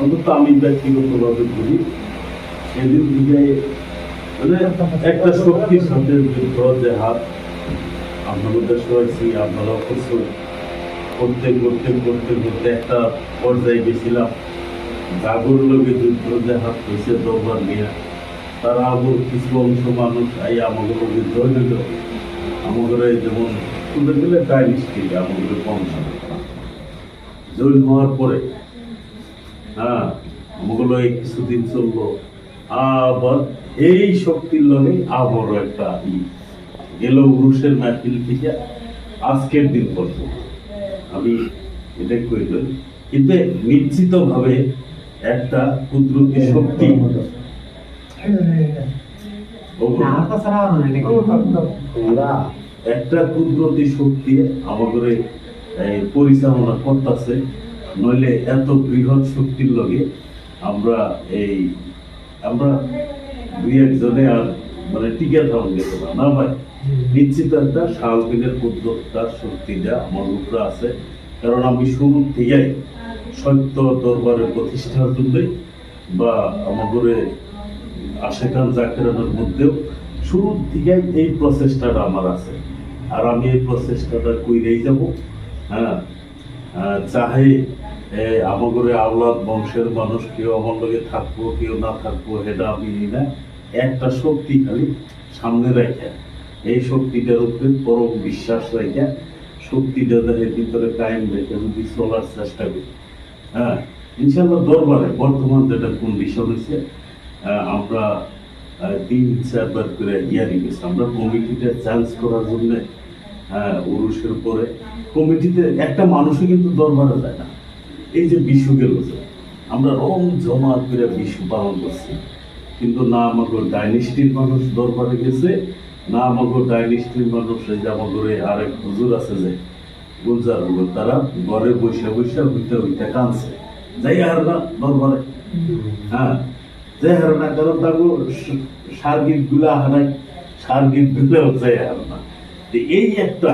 অন্তত আমি ব্যক্তিগতভাবে বলি, সেদিন থেকে মানে একটা শক্তির সাথে যুদ্ধ যে হাত, আপনাদের দেশে আপনারা কিছু করতে করতে করতে করতে একটা পর্যায়ে গেছিলাম। জাগর লোকে যুদ্ধ যে হাত হয়েছে দরবার নিয়ে তারা আবার কিছু অংশ মানুষ এই আমাদের লোকে জয় দিল আমাদের যেমন তুলে দিলে ডাইনিস্টি আমাদের বংশ জৈন হওয়ার পরে হ্যাঁ ওগুলো কিছুদিন চলল আবার এই শক্তির লগে আবারও একটা ই। গেল উরুষের মাহফিল থেকে আজকের দিন পর্যন্ত। আমি এটা কইল কিন্তু নিশ্চিত ভাবে একটা কুদরতি শক্তি। একটা কুদরতি শক্তি আমাদের পরিচালনা করতেছে। নইলে এত বৃহৎ শক্তির লগে আমরা এই আমরা দুই একজনে আর মানে টিকে থাকুন গেছে না। ভাই, নিশ্চিত একটা শাহরুখের উদ্যোক্তা শক্তিটা আমার উপরে আছে। কারণ আমি শুরু থেকেই সত্য দরবারের প্রতিষ্ঠার জন্যই বা আমাদের আশেখান জাকেরানের মধ্যেও শুরু থেকেই এই প্রচেষ্টাটা আমার আছে। আর আমি এই প্রচেষ্টাটা কইরেই যাব। হ্যাঁ চাহে আমাগরে আওলাদ, বংশের মানুষ, কেউ আমার লগে থাকব, কেউ না থাকব, সেটা আমি না। একটা শক্তি খালি সামনে রেখে এই শক্তিটার উপরে পরম বিশ্বাস রেখে শক্তিটা দেহের ভিতরে কায়েম রেখে যদি চলার চেষ্টা করি। হ্যাঁ ইনশাল্লাহ দরবারে বর্তমান যেটা কন্ডিশন হয়েছে আমরা তিন চারবার করে ইয়ারি আমরা কমিটিটা চেঞ্জ করার জন্যে হ্যাঁ উরুষের উপরে কমিটিতে একটা মানুষও কিন্তু দরবারে যায় না। এই যে বিশু গেল আমরা রং জমা করে বিশু পালন করছি। কিন্তু না আমাকে ডাইনিস্টির মানুষ দরবারে গেছে, না আমাকে ডাইনিস্টির মানুষ এই যে আমাদের আরেক হুজুর আছে যে, গুলজার হুজুর তারা ঘরে বসে বসে হইতে হইতে কানছে যাই আর না দরবারে। হ্যাঁ যাই আর না কারণ তাকে সার্গিকগুলা হারাই সার্গিক গুলাও যাই আর না। এই একটা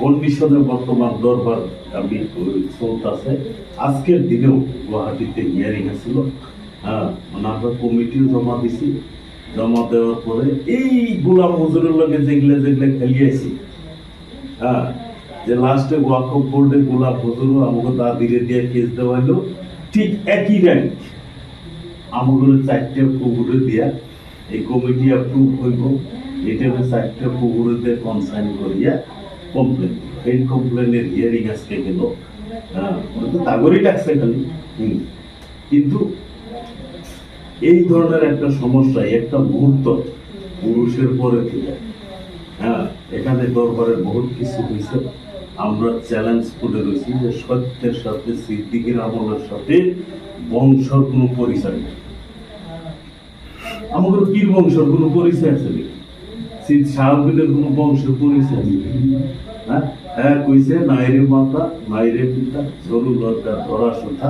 কন্ডিশনে বর্তমান দরবার আমি চলতেছে আজকের দিনেও গুয়াহাটিতে হিয়ারিং আছিল। হ্যাঁ মানে আমরা কমিটিও জমা দিছি। জমা দেওয়ার পরে এই গোলাম হুজুরের লগে যেগুলো যেগুলো খেলিয়েছি হ্যাঁ যে লাস্টে ওয়াকফ বোর্ডে গোলাপ হুজুরও আমাকে দাদিরে দিয়ে কেস দেওয়া হলো ঠিক একই র্যাঙ্ক আমাদের চারটে পুকুরে দিয়া এই কমিটি অ্যাপ্রুভ হইব। এটা চারটে পুকুরে দিয়ে কনসাইন করিয়া কমপ্লেন এই কমপ্লেনের হিয়ারিং আজকে গেল। হ্যাঁ তাগরই ডাকছে খালি। কিন্তু এই ধরনের একটা সমস্যা একটা মুহূর্ত পুরুষের পরে থেকে। হ্যাঁ এখানে দরবারে বহুত কিছু হয়েছে। আমরা চ্যালেঞ্জ করে রয়েছি যে সত্যের সাথে, সিদ্দিকের আমলের সাথে বংশর কোনো পরিচয় নেই। আমাদের পীর বংশের কোনো পরিচয় আছে সাহাবিদের কোনো পরিচয় হ্যাঁ হ্যাঁ কইছে নাইরে মাতা নাইরে পিতা সরু লতা ধরা সুতা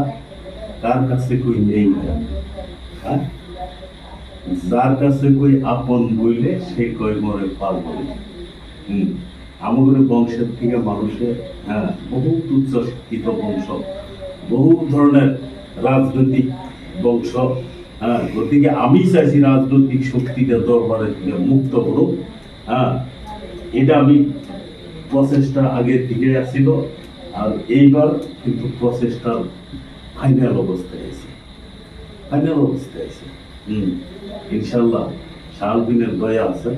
কার কাছে কই নেই হ্যাঁ যার কাছে কই আপন বইলে সে কই মরে পাল বলে হুম আমাদের বংশের থেকে মানুষের হ্যাঁ বহু উচ্চ শিক্ষিত বংশ বহু ধরনের রাজনৈতিক বংশ হ্যাঁ আমি চাইছি রাজনৈতিক শক্তিটা দরবারের থেকে মুক্ত হলো হ্যাঁ এটা আমি প্রসেসটা আগে থেকে আসছিল আর এইবার কিন্তু প্রসেসটার ফাইনাল অবস্থায় আছে। ফাইনাল অবস্থায় আছে। হুম ইনশাল্লাহ শাহদিনের দয়া আছে।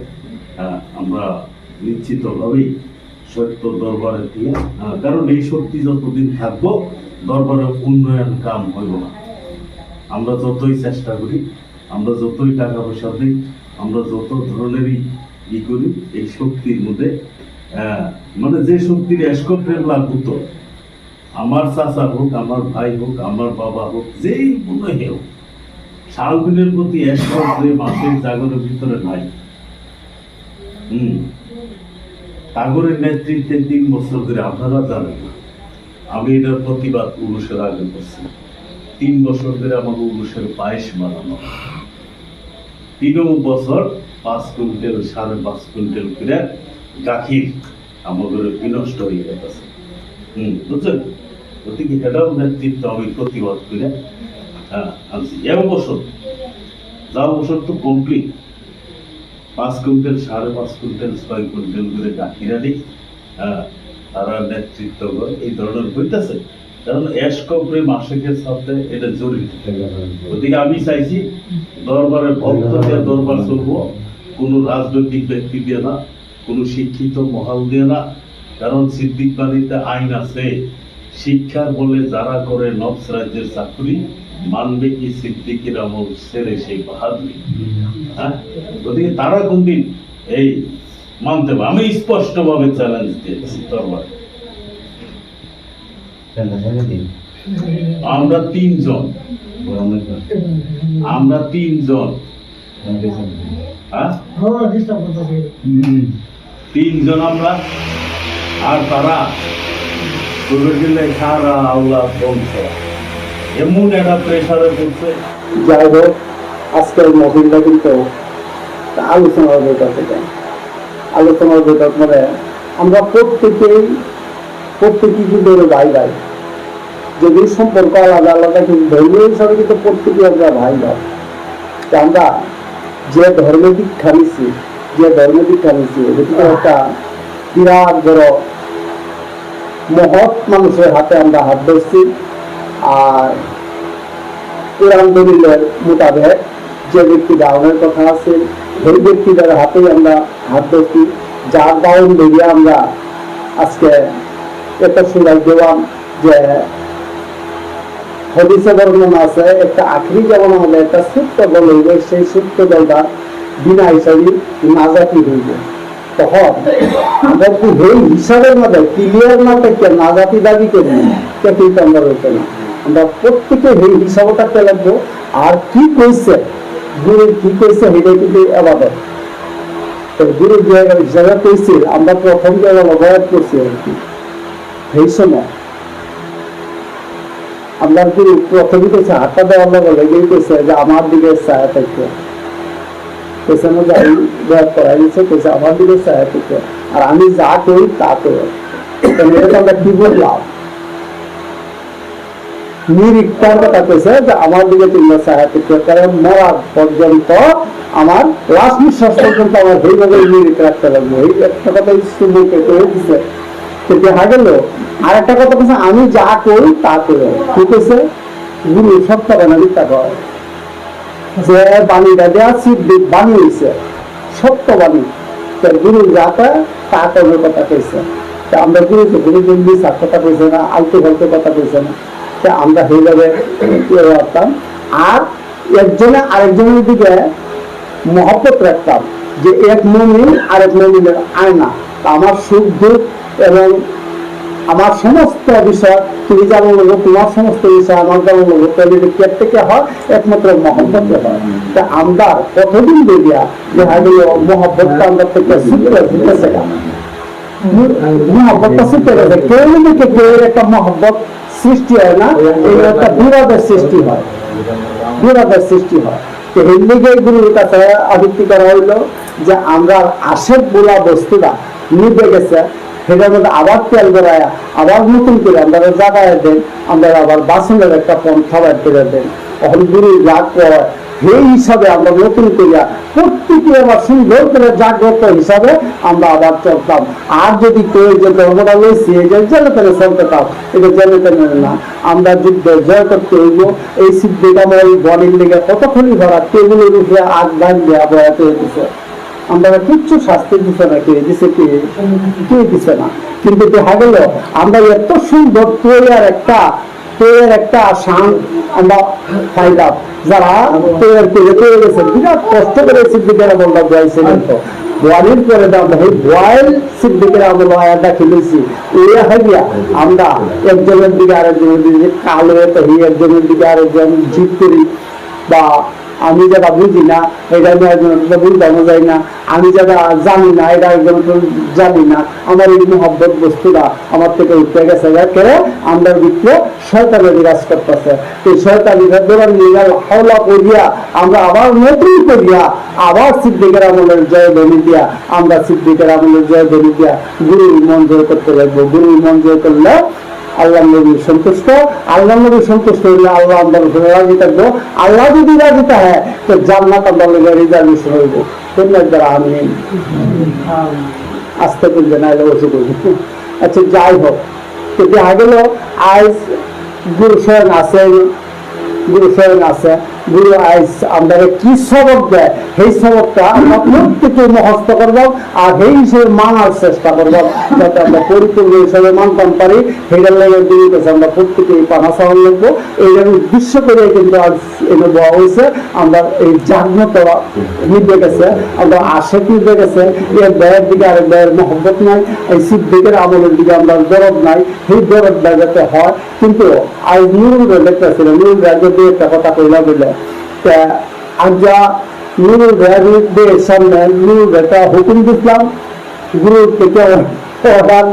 হ্যাঁ, আমরা নিশ্চিতভাবেই সত্য দরবারে দিয়ে হ্যাঁ, কারণ এই শক্তি যতদিন থাকব দরবারে উন্নয়ন কাম হইব না। আমরা যতই চেষ্টা করি, আমরা যতই টাকা পয়সা দিই, আমরা যত ধরনেরই ই করি, এই শক্তির মধ্যে মানে যে শক্তির এসকোপ্রেম লাভ হতো, আমার চাচা হোক, আমার ভাই হোক, আমার বাবা হোক, যেই মনে হোক শালবিনের প্রতি এসকোপ প্রেম আসে জাগরের ভিতরে নাই। হুম টাগরের নেতৃত্বে তিন বছর ধরে আপনারা জানেন আমি এটার প্রতিবাদ পুরুষের আগে করছি। তিন বছর ধরে আমাকে উরুষের পায়েস বানানো তিন বছর পাঁচ কুইন্টাল, সাড়ে পাঁচ কুইন্টাল করে গাখির আমাদের বিনষ্ট হয়ে গেছে। হুম, বুঝছেন? গতিকে এটাও নেতৃত্ব আমি প্রতিবাদ করে হ্যাঁ আনছি। এক বছর, যা বছর তো কমপ্লিট পাঁচ কুইন্টাল, সাড়ে পাঁচ কুইন্টাল, ছয় কুইন্টাল করে ডাকিরানি হ্যাঁ তারা নেতৃত্ব এই ধরনের হইতেছে। রাজনৈতিক ব্যক্তি দিয়ে না, কোনো শিক্ষিত মহল দিয়ে না, কারণ সিদ্দিক আইন আছে, শিক্ষার বলে যারা করে নবস রাজ্যের চাকরি, মানবে কি সিদ্দিকের আমল সেরে সেই বাহাদুরি। হ্যাঁ? তারা কোনদিন এই মানতে হবে আমি স্পষ্ট ভাবে চ্যালেঞ্জ দিয়েছি দরবারে। আমরা তিনজন। আমরা তিনজন। হ্যাঁ? তিনজন আমরা। আর তারা এমন একটা যাই হোক, আজকের মহিলা কিন্তু আলোচনার বৈঠক আলোচনার বৈঠক মানে আমরা প্রত্যেকেই প্রত্যেকেই কিন্তু ভাই ভাই। যদি সম্পর্ক আলাদা আলাদা কিন্তু ধর্মীয় হিসাবে কিন্তু প্রত্যেকেই আমরা ভাই ভাই। তা আমরা যে ধর্মের দীক্ষা নিচ্ছি যে ধর্মের দীক্ষা নিচ্ছি এটা কিন্তু একটা বিরাট বড় মহৎ মানুষের হাতে আমরা হাত ধরছি। আর কোরআন দলিলের মোতাবেক যে ব্যক্তি গাউনের কথা আছে সেই ব্যক্তিদের হাতেই আমরা হাত ধরছি। যার গাউন ধরিয়ে আমরা আজকে এত সুন্দর দেওয়ান যে হদিসে বর্ণনা আছে, একটা আখরি যেমন আমাদের একটা সূত্র দল হইবে, সেই সূত্র দলটা বিনা হিসাবে নাজাতি হইবে। আমরা কি কিন্তু আমরা প্রত্যেকে এই হিসাবটা লাগবো। আর কি কইছে? গুরু কি কইছে সেটাই কিন্তু আবাদত তো গুরু যে হিসাবে কইছে, আমরা প্রথম যে অবয়াত করছি আর কি। সেই সময় আমরা গুরু প্রথমে কইছে, হাতটা দেওয়ার লগে লেগেই কইছে যে আমার দিকে ছায়া থাকবে কইছে না, যাই ব্যাগ করাই দিচ্ছে কইছে আমার দিকে ছায়া থাকবে আর আমি যা করি, তা করি। তাহলে এটা আমরা কি বললাম? নিরীক্ষার কথা কইছে যে আমার দিকে তিনটা ছায়া থাকবে কারণ মরার পর্যন্ত আমার লাস্ট নিঃশ্বাস পর্যন্ত আমার সেইভাবে নিরীক্ষ রাখতে লাগবে। এই একটা কথা সুমুখে করে দিছে। তো দেখা গেল। আর একটা কথা বলছে, আমি যা করি তা করি। ঠিক আছে গুরু কেন মিথ্যা কয় যে বাণীটা দেওয়া বাণী হয়েছে সত্য বাণী। তো গুরু তা কথা তা আমরা গুরু গুরু দিল্লি সার কথা না, আলতু ফালতু কথা না। তা আমরা সেইভাবে ইয়ে করতাম আর একজনে আরেকজনের দিকে মহব্বত রাখতাম যে এক মমিন আর এক মমিনের আয়না। তা আমার সুখ দুঃখ এবং আমার সমস্ত বিষয়, তুমি যেমন বলব তোমার সমস্ত বিষয়, আমার যেমন বলব কে থেকে হয়, একমাত্র মহব্বতে হয়। তা আমরা কতদিন দেখিয়া যে হাইলে মহব্বতটা আমরা থেকে শিখতে শিখতেছে মহব্বতটা শিখতে গেছে কেউ নাকি কেউ একটা মহব্বত সৃষ্টি হয় না এই একটা বিরোধের সৃষ্টি হয়। বিরোধের সৃষ্টি হয়। তো লিগে গুরুর কাছে আবৃত্তি করা হইল যে আমরা আশেক বলা বস্তুটা নিবে গেছে। সেটার মধ্যে আবার তেল বেড়ায় আবার নতুন করে আমরা জাগায় দেন, আমরা আবার বাসনের একটা পণ খাবার করে দেন। তখন গুরু যা করে সেই হিসাবে আমরা নতুন করিয়া প্রত্যেকে আবার সুন্দর করে জাগ্রত হিসাবে আমরা আবার চলতাম। আর যদি কেউ যে ধর্মটা এই যে চলতে পাও এটা জেনে তেনে না। আমরা যুদ্ধ জয় করতে হইব, এই সিদ্ধিকাময় বডির লেগে কতক্ষণই ভরা, টেবিলের উপরে আগ দেওয়া বয়াতে হইতেছে। আমরা কিচ্ছু শাস্তি দিছে না কে দিছে, কে কে দিছে না। কিন্তু দেখা গেল, আমরা এত সুন্দর তৈয়ার একটা তৈয়ার একটা শান আমরা পাইলাম, যারা তৈয়ার করে তৈরি গেছে বিরাট কষ্ট করে সিদ্দিকেরা বললাম বয়াইছিলেন তো। বয়ালির পরে দাম এই বয়াল সিদ্দিকের আমরা আয়াটা খেলেছি এই হাইয়া আমরা একজনের দিকে আরেকজনের দিকে কালো, তো একজনের দিকে আরেকজন জিত করি বা আমি যারা বুঝি না এটা আমি একজন বুঝানো যায় না, আমি যারা জানি না এটা একজন জানি না, আমার এই মহব্বত বস্তুটা আমার থেকে উঠতে গেছে। করে আমরা ভিতরে শয়তানের বিরাজ করতেছে। এই শয়তান বিরাজ নিগাল হাওলা করিয়া, আমরা আবার নতুন করিয়া, আবার সিদ্দিকের আমলের জয় ধ্বনি দিয়া, আমরা সিদ্দিকের আমলের জয় ধ্বনি দিয়া গুরুর মন জয় করতে লাগবো। গুরুর মন জয় করলে আল্লাহ নবী সন্তুষ্ট, আল্লাহ নবী সন্তুষ্ট হইলে আল্লাহ আমার উপরে রাজি থাকব। আল্লাহ যদি রাজি থাকে, তো জান্নাত আমার লেগে রিজার্ভেশন হইব। তোমরা দ্বারা আমি আসতে বলবে না বলবে আচ্ছা যাই হোক, তো দেখা গেল, আজ গুরু স্বয়ং আছেন গুরু স্বয়ং আছে। গুরু আইস, আমরা কি সবক দেয়? সেই সবকটা আমরা প্রত্যেকে মুখস্থ করব আর সেই হিসেবে মানার চেষ্টা করব যাতে আমরা পরিপূর্ণ হিসেবে মানতাম পারি। সেইটার লেগে কাছে আমরা প্রত্যেকে এই পানা চাওয়ার লাগবো এইটার উদ্দেশ্য করে কিন্তু আজ এনে দেওয়া হয়েছে। আমরা এই জাগ্রত নির্দে গেছে আমরা আশেক নির্দে গেছে এর ব্যয়ের দিকে আর ব্যয়ের মহব্বত নাই, এই সিদ্দিকের আমলের দিকে আমরা দরদ নাই। সেই দরদ যাতে হয়, কিন্তু আজ নুরুল দেখতেছিল নুরুল রাজ্য দিয়ে একটা কথা কইলা বলে তা আজা নুরুল রাজ্যের সামনে নুরুল একটা হুকুম দিছিলাম গুরু থেকে অর্ডার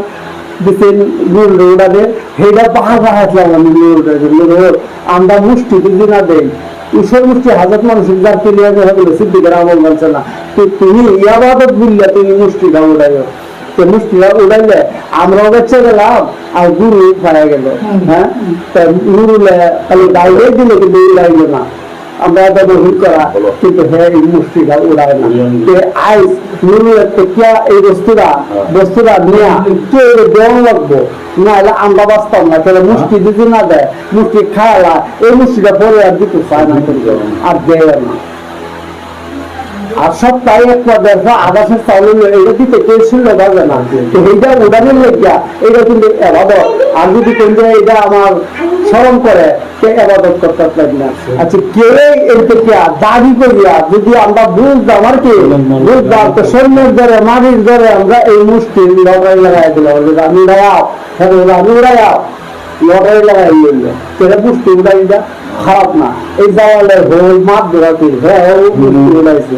দিচ্ছেন নুরুল রোডারে সেইটা বাহা বাহাছিলাম আমি নুরুল রাজ্যের আমরা মুষ্টি যদি না দেই ঈশ্বর মুষ্টি হাজার মানুষের যার ক্লিয়ার হয়ে গেল সিদ্দিকের আমল মানছে না তো তুমি ইয়াবাদত বললে তুমি মুষ্টিটা উড়াইও তো মুষ্টিটা উড়াইলে আমরাও বেঁচে গেলাম আর গুরু পাওয়া গেল হ্যাঁ তা নুরুলে খালি ডাইলে দিলে কিন্তু উড়াইলো না আমরা এটা বহির করা কিন্তু হ্যাঁ এই মুষ্টিটা উড়ায় না। তো আইস নুরুলের তো কিয়া এই বস্তুটা বস্তুটা নিয়ে কে দেওয়া লাগবো। না হলে আমরা বাঁচতাম না। তাহলে মুষ্টি যদি না দেয় মুষ্টি খাওয়ালা এই মুষ্টিটা পরে আর দিতে চায় না। আর দেয় না। আর সপ্তাহে এক পর্যায়ে আবাসের চাউল এটা দিতে কেউ না তো এইটা উদানের লেগিয়া এটা কিন্তু এবাদত। আর যদি কিন্তু এটা আমার স্মরণ করে সে এবাদত করতে না? আচ্ছা কে এই থেকে দাবি করিয়া, যদি আমরা বুঝতাম আর কি? বুঝতাম তো সৈন্যের ধরে মাটির ধরে আমরা এই মুষ্টি লড়াই লাগাই দিলাম। আমি হ্যাঁ আমি লড়াই লাগাই দিল মুষ্টি উড়াইটা খারাপ না। এই জায়গায় হোল মাপ ধরাতে হ্যাঁ উড়াইছে।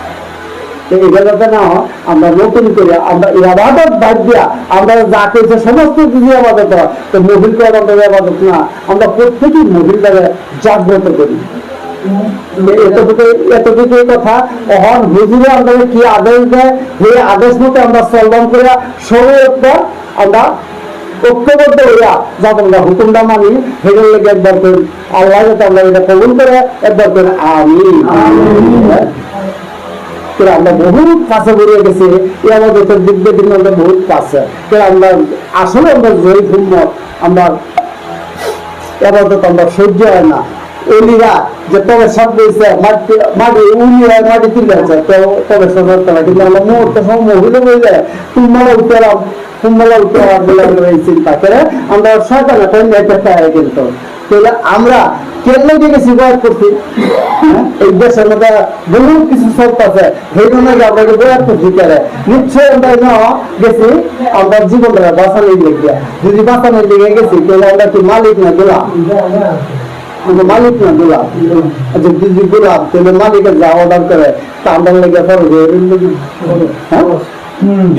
না আমরা নতুন করে, আমরা এই আবাদত বাদ দিয়া আমরা যা সমস্ত হয়, তো আমাদের আবাদত না, আমরা জাগ্রত করি। এতটুকু এতটুকু কথা, অহন হুজুরে আমাদের কি আদেশ দেয়? সেই আদেশ মতো আমরা চলবান করে শরীরটা আমরা ঐক্যবদ্ধ হইয়া যাতে আমরা হুকুমটা মানি সেটার লেগে একবার করে আল্লাহ যাতে আমরা এটা কবুল করে, একবার করে আমি কিন্তু আমরা কাছে বেরিয়ে গেছি। আমাদের আমরা কাছে। আমরা আসলে আমরা জয়ী উম্মত আমরা আমরা সহ্য হয় না। যে তবে সব মাটি মাটি হয় মাটি তুলে আছে। তো তবে সব কিন্তু আমরা তুমরা উঠলাম তোমরা উঠলাম বলে চিন্তা করে আমরা সরকার কিন্তু তাহলে আমরা কেন লেগে গেছি বয়স করছি হ্যাঁ? এই দেশের মধ্যে বহু কিছু চলতেছে সেই জন্য আমরা বয়াত করছি করে নিশ্চয় আমরা না গেছি আমরা জীবন বাঁচানোর লেগে যদি বাঁচানোর লেগে গেছি তাহলে আমরা কি মালিক না গোলাম আমরা মালিক না গোলাম আচ্ছা যদি গোলাম তাহলে মালিকের যা অর্ডার করে তা আমরা লেগে করবে হ্যাঁ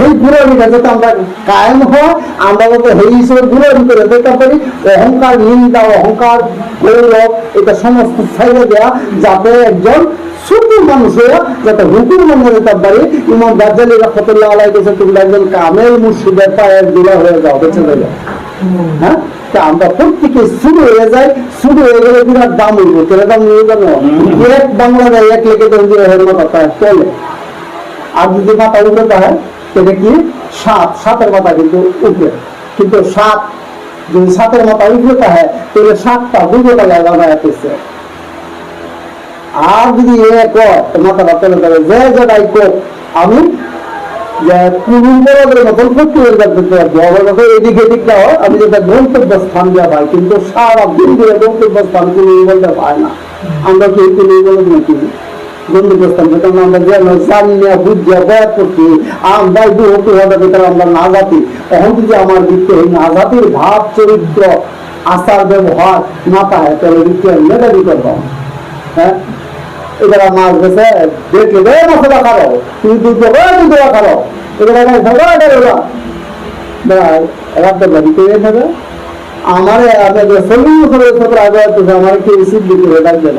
এই গুণাবলী যাতে আমরা কায়েম হয় আমরা যাতে সেই হিসেবে গুণাবলী করে দেখতে পারি অহংকার নিন্দা অহংকার গৌরব এটা সমস্ত ছাইড়ে দেওয়া যাতে একজন ছোট মানুষ হয়ে যাতে হুকুম মনে যেতে পারি। ইমাম গাজ্জালি রহমতুল্লাহ আলাই কাছে তুমি একজন কামেল মুর্শিদের পায়ের দিলা হয়ে যাও বেঁচে যাবে হ্যাঁ? তা আমরা প্রত্যেকে শুরু হয়ে যাই শুরু হয়ে গেলে বিরাট দাম উঠবো। কেন দাম নিয়ে জানো এক বাংলাদেশ এক লেগে দেন মাথা চলে। আর যদি মাথা উঠে হয় সেটা কি? সাত। সাতের মাথা কিন্তু উঠবে কিন্তু সাত, যদি সাতের মাথা উঠে হয় তাহলে সাতটা দুটো টাকায় বানায় পেয়েছে আর যদি এ কয় তো মাথাটা চলে যাবে যে যেটাই কোক আমি যে কুমির বড়দের মতন করতে করতে পারব আমার কথা এদিক এদিক না হয়, আমি যেটা গন্তব্য স্থান দেওয়া পাই, কিন্তু সারা দিন ধরে গন্তব্য স্থান কুমির বলতে পায় না। আমরা কি কুমির বলে নাকি গন্তব্যস্থান যেখানে আমরা যেন জানিয়া বুঝিয়া বয়াত করছি আমরা দু হতে হবে যেখানে আমরা না জাতি তখন যদি আমার ভিত্তি এই না জাতির ভাব চরিত্র আচার ব্যবহার না পায় তাহলে কেমনে দাবি করব হ্যাঁ এবার মাছ গেছে দেখলে রে মশলা খাব তুমি দুধ দেবো দুধ দেওয়া খাব এবার রাত্রে বাড়ি করে নেবে আমার আপনাদের চল্লিশ বছরের সত্তর আগে হচ্ছে আমার কি সিদ্দিক হয়ে ডাকবেন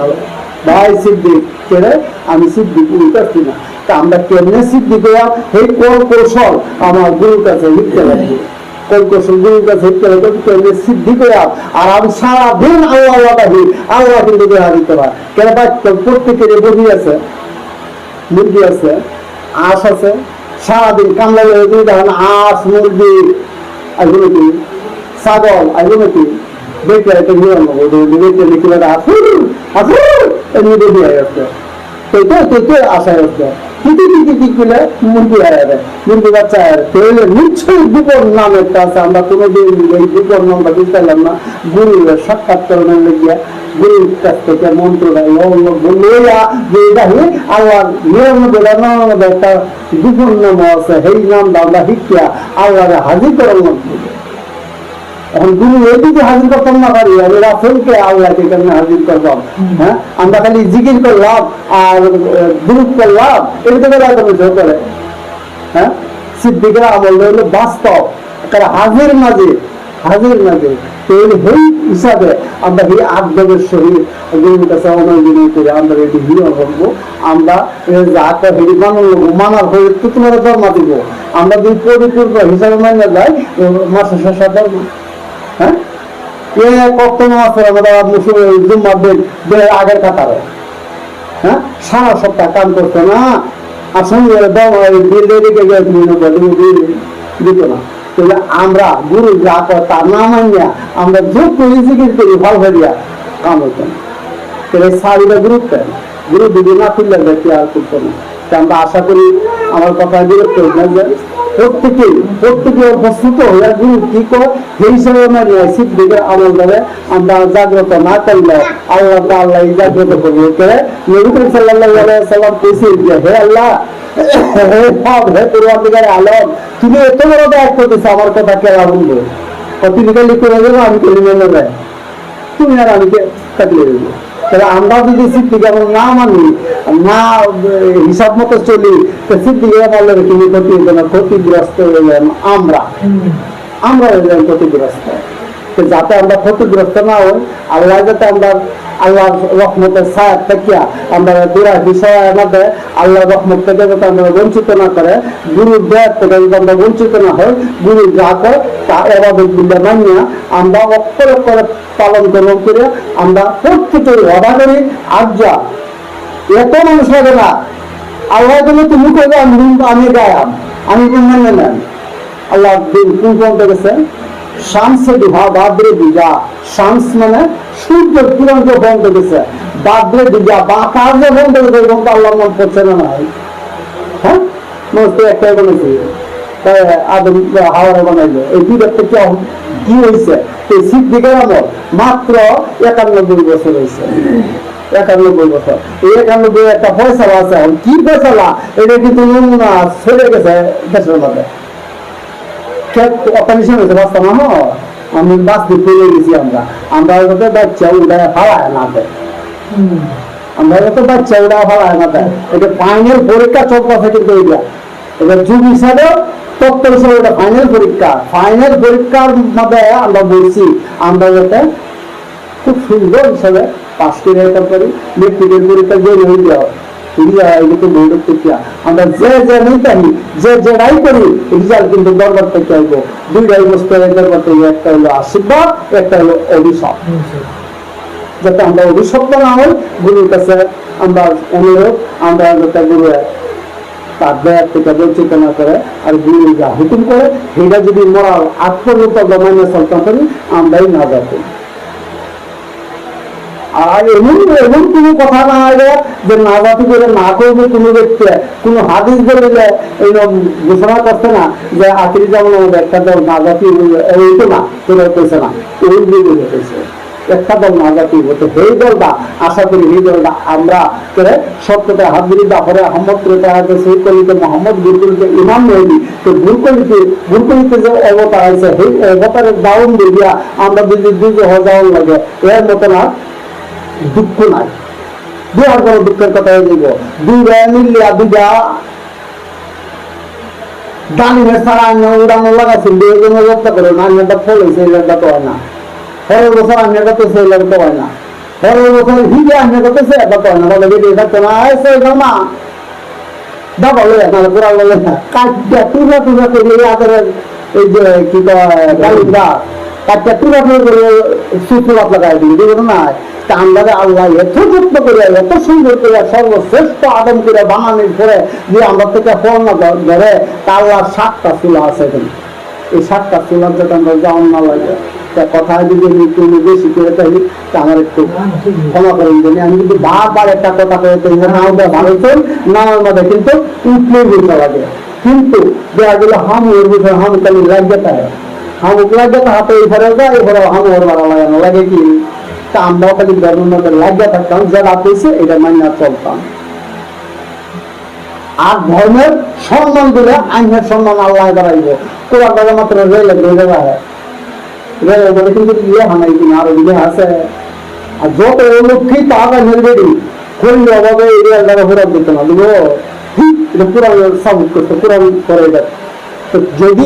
ভাই সিদ্দিক ছেড়ে আমি সিদ্দিক উঠতেছি না। তা আমরা কেমনে সিদ্দিক হইয়া? এই কোন কৌশল? আমার গুরুর কাছে লিখতে লাগবে। কোন কৌশল? গুরুর কাছে লিখতে লাগবে কেমনে সিদ্দিক হইয়া? আর আমি সারাদিন আল্লাহ আল্লাহ আল্লাহ কিন্তু দেওয়া দিতে পারে। কেন ভাই প্রত্যেকের বহি আছে? মুরগি আছে? আঁশ আছে? সারাদিন কামলা লেগে তুমি দেখেন আঁশ, মুরগি। এগুলো কি ছাগল এগুলো কি দেখলে একটা নিয়ম দেখলে লিখে আসুন আসুন বেশি হয়ে বাচ্চা তাহলে নিশ্চয়ই বিপদ নাম একটা আছে। আমরা কোনোদিন এই বিপদ নামটা বুঝতে পারলাম না। গুরুর সাক্ষাৎকরণের লেগিয়া। গুরুর কাছ এটা আমরা আল্লাহরে হাজির করার মধ্যে এখন গুরু এদিকে হাজির করতাম না পারি আমি রাসুলকে হাজির করলাম হ্যাঁ? আমরা খালি জিকির করলাম আর করলাম হ্যাঁ? সিদ্দিকের আমল বাস্তব। একটা হাজির মাঝে হাজির মাঝে তো এই সেই হিসাবে আমরা এই আগ্রহের সহিত গুরুর কাছে করে আমরা এটি হিরো আমরা যা হেরি মানার হয়ে তো তোমার ধর্মা দিব। আমরা যদি পরিপূর্ণ হিসাবে মানে যাই মাসের ধর্ম হ্যাঁ? আগের কাতারে হ্যাঁ? সারা সপ্তাহ কাম করতো না। আর সঙ্গে দিত না। আমরা গুরু যা কয় তার না মানিয়া আমরা যোগ করি জিকির করি ভালো হইয়া কাম হইতো না। সারিটা গুরুত্ব। গুরু দিদি না ফিরলে আর করতো না। আমরা আশা করি আমার কথা বিরক্ত হই না। যে প্রত্যেকে প্রত্যেকে অভ্যস্ত হইয়া গুরু কি করে সেই হিসাবে আমরা নিয়েছি দিকে আমল ধরে আমরা জাগ্রত না করলে আল্লাহ আল্লাহ জাগ্রত করব করে নবী করিম সাল্লাল্লাহু সাল্লাম কইছে যে, হে আল্লাহ, হে সব হে আলম, তুমি এত বড় দায়িত্ব দিছো আমার কথা কেরা বলবে তুমি খালি করে দেবো আমি নেয় তুমি আর আমি কাটিয়ে দেবো তাহলে আমরা যদি সিদ্দিকে আমরা না মানি না হিসাব মতো চলি তো সিদ্দিকে বললে কিন্তু ক্ষতি হইবে না ক্ষতিগ্রস্ত হয়ে আমরা? আমরা হয়ে যাই ক্ষতিগ্রস্ত। যাতে আমরা ক্ষতিগ্রস্ত না হই, আল্লাহ যাতে আমরা আল্লাহ রহমতের সায়াত থাকিয়া আমরা দুরা বিষয় আমাদের আল্লাহ রহমত থেকে যাতে আমরা বঞ্চিত না করে, গুরুর দেয়ার থেকে যদি আমরা বঞ্চিত না হই গুরু যা করে তা এবাদত বিদ্যা মানিয়া আমরা অক্ষর করে পালন করব করে আমরা প্রত্যেকের করি আজ্ঞা এত মানুষ হবে না। আল্লাহ তুমি তুমি করবে আমি আমি গায়াম আমি মেনে নেন আল্লাহ দিন কোন গেছে শামসে দুহা বাদরে দিজা শামস মানে সূর্য তুরন্ত পর্যন্ত গেছে বাদরে দিজা বা কার্য গেছে এবং পড়ছে না হ্যাঁ? মস্ত একটাই বলেছি আদম হাওয়ারে বানাইলো। এই দুইটার থেকে কি হয়েছে এই সিদ্দিকের আমল মাত্র একানব্বই বছর হয়েছে একানব্বই বছর। এই একানব্বই একটা ফয়সালা আছে। কি ফয়সালা? এটা কিন্তু নমুনা ছেড়ে গেছে দেশের মধ্যে অপারেশন হয়েছে হয় আমি বাস্তি ফেলে গেছি আমরা। আমরা বাচ্চা না দেয়। আমরা বাচ্চা না দেয়। এটা ফাইনাল পরীক্ষা কিন্তু এইটা এবার যুগ হিসাবে তত্ত্ব হিসাবে ফাইনাল পরীক্ষা। ফাইনাল পরীক্ষার মধ্যে আমরা বলছি, আমরা খুব সুন্দর হিসাবে পাশ করে যেতে মেট্রিকের পরীক্ষা যে হয়ে। এদিকে বৈঠক থেকে আমরা যে যে যে করি কিন্তু দরবার থেকে আইবো। বস্তু দরবার থেকে একটা হলো আশীর্বাদ একটা হলো অভিশাপ। যাতে আমরা অভিশপ্ত না হই গুরুর কাছে আমরা অনুরোধ, আমরা যাতে গুরু তার দেয়ার থেকে বঞ্চিত না করে আর গুরু যা হুকুম করে সেটা যদি মরাল আত্মরূপ মাইনে চলতে পারি, আমরাই না যাব আর এমন এমন কোনো কথা না হলে যে নাজাতি করে না করবে কোনো হাদিস এইরকম ঘোষণা করছে না যে আখিরি যেমন একটা দল এইতো না তোরা না। বলে কইছে একটা দল হতে সেই দলটা, আশা করি এই দলটা, আমরা করে সত্যতা হাত বিরুদ্ধে পরে আহমদ আছে সেই কলিতে মোহাম্মদ গুরকলিতে ইমাম মেহদি তো গুরকলিতে গুরকলিতে যে অবতার আছে, সেই অবতারের দাউন দিয়া আমরা যদি দুই হজার লাগে, এর মতো না দুঃখ নাই। বিহার বড় দুঃখের কথা হয়ে যাব দুই ভাই মিলিয়া দুইটা ডালিমের সারা আন্য উড়ানো লাগাছিল দুই জন রক্ষা করে না আন্নাটা ফল হয়েছে এই লাগটা তো হয় না। পরের বছর আন্নাটা তো সেই লাগটা হয় না। পরের বছর হিজে আন্নাটা তো সে একটা তো হয় না। বলে দিয়ে থাকতো না এসে না দাবা লয়ে না পুরা না। কাটটা টুরা টুরা করে আদরের এই যে, কি কয় ডালিমটা কাটটা টুরা টুরা করে সুতুরাত লাগাই দিই দেখো না? তা আমরা আল্লাহ এত যত্ন করে এত সুন্দর করে সর্বশ্রেষ্ঠ আদম করে বানানোর পরে যে আমরা থেকে না ধরে, তা আল্লাহর সাতটা চুলা আছে এখানে। এই সাতটা চুলার যাতে আমরা যাওয়ান না লাগে। তা কথা যদি আমি একটু বেশি করে তা আমার একটু ক্ষমা জানি আমি কিন্তু বারবার একটা কথা করে থাকি না ওটা ভালো না কিন্তু উঠলে বুঝতে লাগে। কিন্তু দেখা গেল, হাম ওর বিষয়ে হাম তাহলে লাগতে হয় হাম হাতে এই ঘরে যায়, এই ঘরে হাম ওর মারা লাগানো লাগে কি? তা আমরাও ধর্মের মধ্যে থাকতাম যারা পেয়েছে এটা মাইনা চলতাম। আর ধর্মের সম্মান দিলে আইনের সম্মান আল্লাহ বাড়াইব। কোরআন দ্বারা মাত্র রেলে বেড়ে রাখে রেলে বলে কিন্তু ইয়ে হানাই কিনা আরও দিকে আছে। আর যত অলক্ষী তাহলে নির্বেদি করলে অভাবে এরিয়ার দ্বারা ফেরত দিত না। করে যদি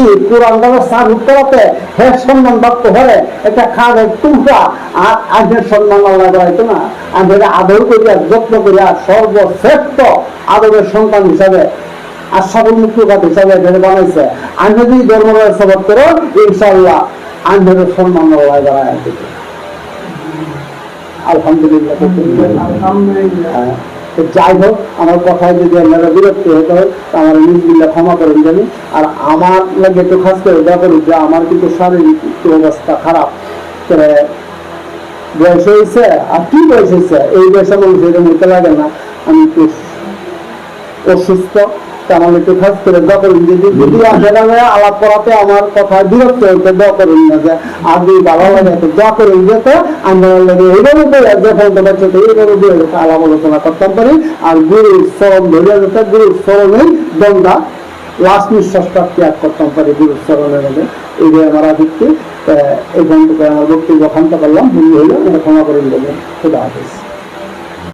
আর আদর করিয়া, যত্ন করিয়া সর্বশ্রেষ্ঠ আদরের সন্তান হিসাবে আর সকল মুক্তিঘাত হিসাবে বানাইছে। আমি যদি করো ইনশাল্লাহ আন্ধের সম্মান আলহামদুলিল্লাহ। হ্যাঁ। তো যাই হোক, আমার কথায় যদি আপনারা বিরক্ত হতে হয় আমার নিজগুলা ক্ষমা করেন জানি। আর আমার লাগে একটু খাস করে ব্যাপার করি যে আমার কিন্তু শারীরিক অবস্থা খারাপ। বয়স হয়েছে, আর কি বয়স হয়েছে? এই বয়সে মানুষ এটা নিতে লাগে না। আমি একটু অসুস্থ। তা একটু খাস করে দয়া করুন যদি যদি সেখানে আলাপ করাতে আমার কথা বিরক্ত হইতে দয়া করুন না যে ভালো লাগে তো দয়া করুন যেতে আমরা লাগে এইভাবে বলে যখন তোমার সাথে এইভাবে যেতে আলাপ আলোচনা করতাম পারি আর গুরুর চরণ ধরে যেতে গুরুর চরণেই দণ্ডা লাস্ট নিঃশ্বাসটা ত্যাগ করতাম পারি গুরুর চরণের মধ্যে এইটাই আমার আদিত্য। এই গন্তব্যে আমার বক্তব্য খান্ত করলাম ভুল হইল ক্ষমা করে দেবেন। খুদা হাফিজ।